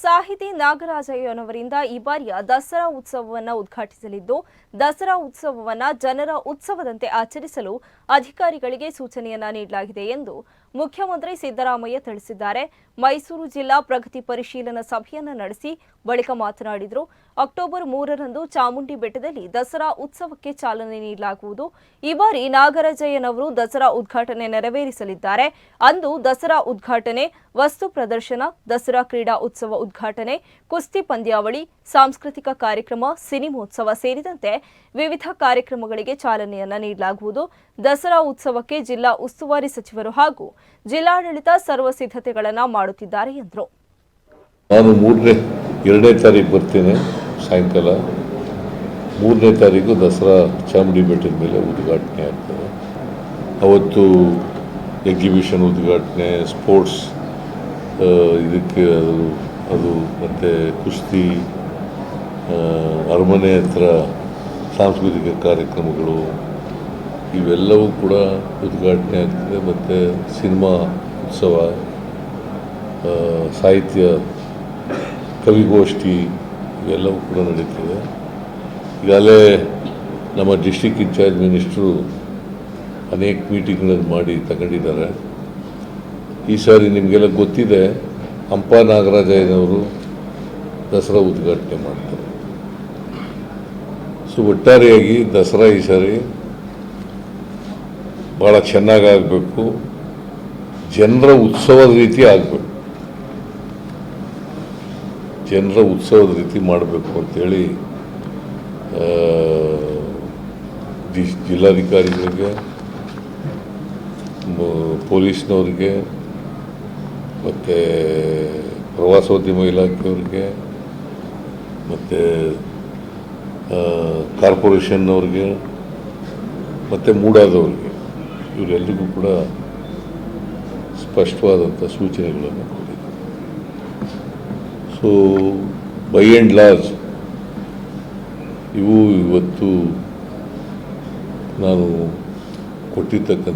ಸಾಹಿತಿ ನಾಗರಾಜಯ್ಯನವರಿಂದ ಈ ಬಾರಿಯ ದಸರಾ ಉತ್ಸವವನ್ನು ಉದ್ಘಾಟಿಸಲಿದ್ದು, ದಸರಾ ಉತ್ಸವವನ್ನು ಜನರ ಉತ್ಸವದಂತೆ ಆಚರಿಸಲು ಅಧಿಕಾರಿಗಳಿಗೆ ಸೂಚನೆಯನ್ನ ನೀಡಲಾಗಿದೆ ಎಂದು ಮುಖ್ಯಮಂತ್ರಿ ಸಿದ್ದರಾಮಯ್ಯ ತಿಳಿಸಿದ್ದಾರೆ. ಮೈಸೂರು ಜಿಲ್ಲಾ ಪ್ರಗತಿ ಪರಿಶೀಲನಾ ಸಭೆಯನ್ನ ನಡೆಸಿ ಬಳಿಕ ಮಾತನಾಡಿದರು. ಅಕ್ಟೋಬರ್ ಮೂರರಂದು ಚಾಮುಂಡಿ ಬೆಟ್ಟದಲ್ಲಿ ದಸರಾ ಉತ್ಸವಕ್ಕೆ ಚಾಲನೆ ನೀಡಲಾಗುವುದು. ಈ ಬಾರಿ ನಾಗರಾಜಯ್ಯನವರು ದಸರಾ ಉದ್ಘಾಟನೆ ನೆರವೇರಿಸಲಿದ್ದಾರೆ. ಅಂದು ದಸರಾ ಉದ್ಘಾಟನೆ ವಸ್ತು ಪ್ರದರ್ಶನ, ದಸರಾ ಕ್ರೀಡಾ ಉತ್ಸವ ಉದ್ಘಾಟನೆ, ಕುಸ್ತಿ ಪಂದ್ಯಾವಳಿ, ಸಾಂಸ್ಕೃತಿಕ ಕಾರ್ಯಕ್ರಮ, ಸಿನಿಮೋತ್ಸವ ಸೇರಿದಂತೆ ವಿವಿಧ ಕಾರ್ಯಕ್ರಮಗಳಿಗೆ ಚಾಲನೆಯನ್ನು ನೀಡಲಾಗುವುದು. ದಸರಾ ಉತ್ಸವಕ್ಕೆ ಜಿಲ್ಲಾ ಉಸ್ತುವಾರಿ ಸಚಿವರು ಹಾಗೂ ಜಿಲ್ಲಾಡಳಿತ ಸರ್ವ ಸಿದ್ಧತೆಗಳನ್ನು ಮಾಡುತ್ತಿದ್ದಾರೆ ಎಂದರು. ನಾನು ಮೂರನೇ, ಎರಡನೇ ತಾರೀಕು ಬರ್ತೇನೆ ಸಾಯಂಕಾಲ. ಮೂರನೇ ತಾರೀಕು ದಸರಾ ಚಾಮುಂಡಿ ಬೆಟ್ಟದ ಮೇಲೆ ಉದ್ಘಾಟನೆ ಆಗ್ತದೆ. ಅವತ್ತು ಎಕ್ಸಿಬಿಷನ್ ಉದ್ಘಾಟನೆ ಸ್ಪೋರ್ಟ್ಸ್ ಇದಕ್ಕೆ ಅದು ಅದು ಮತ್ತು ಕುಸ್ತಿ ಅರಮನೆ ಹತ್ರ ಸಾಂಸ್ಕೃತಿಕ ಕಾರ್ಯಕ್ರಮಗಳು, ಇವೆಲ್ಲವೂ ಕೂಡ ಉದ್ಘಾಟನೆ ಆಗ್ತದೆ. ಮತ್ತು ಸಿನಿಮಾ ಉತ್ಸವ ಸಾಹಿತ್ಯ, ಕವಿಗೋಷ್ಠಿ ಇವೆಲ್ಲವೂ ಕೂಡ ನಡೀತದೆ. ಈಗಾಗಲೇ ನಮ್ಮ ಡಿಸ್ಟಿಕ್ ಇನ್ಚಾರ್ಜ್ ಮಿನಿಸ್ಟ್ರು ಅನೇಕ ಮೀಟಿಂಗ್ಗಳನ್ನು ಮಾಡಿ ತಗೊಂಡಿದ್ದಾರೆ. ಈ ಸಾರಿ ನಿಮಗೆಲ್ಲ ಗೊತ್ತಿದೆ, ಹಂಪ ನಾಗರಾಜಯ್ಯನವರು ದಸರಾ ಉದ್ಘಾಟನೆ ಮಾಡ್ತಾರೆ. ಸೊ ಒಟ್ಟಾರೆಯಾಗಿ ದಸರಾ ಈ ಸಾರಿ ಭಾಳ ಚೆನ್ನಾಗಿ ಆಗಬೇಕು. ಜನರ ಉತ್ಸವದ ರೀತಿ ಆಗಬೇಕು. ಜನರ ಉತ್ಸವದ ರೀತಿ ಮಾಡಬೇಕು ಅಂತೇಳಿ ಜಿಲ್ಲಾಧಿಕಾರಿಗಳಿಗೆ ಪೊಲೀಸ್ನವ್ರಿಗೆ ಮತ್ತು ಪ್ರವಾಸೋದ್ಯಮ ಇಲಾಖೆಯವ್ರಿಗೆ, ಮತ್ತು ಕಾರ್ಪೊರೇಷನ್ನವ್ರಿಗೆ, ಮತ್ತು ಮೂಡಾದವ್ರಿಗೆ ಇವರೆಲ್ಲರಿಗೂ ಕೂಡ ಸ್ಪಷ್ಟವಾದಂಥ ಸೂಚನೆಗಳನ್ನು ಕೊಟ್ಟಿದ್ದೆ ಸೊ ಬೈ ಆ್ಯಂಡ್ ಲಾರ್ಜ್ ಇವು ಇವತ್ತು ನಾನು ಕೊಟ್ಟಿರ್ತಕ್ಕಂಥ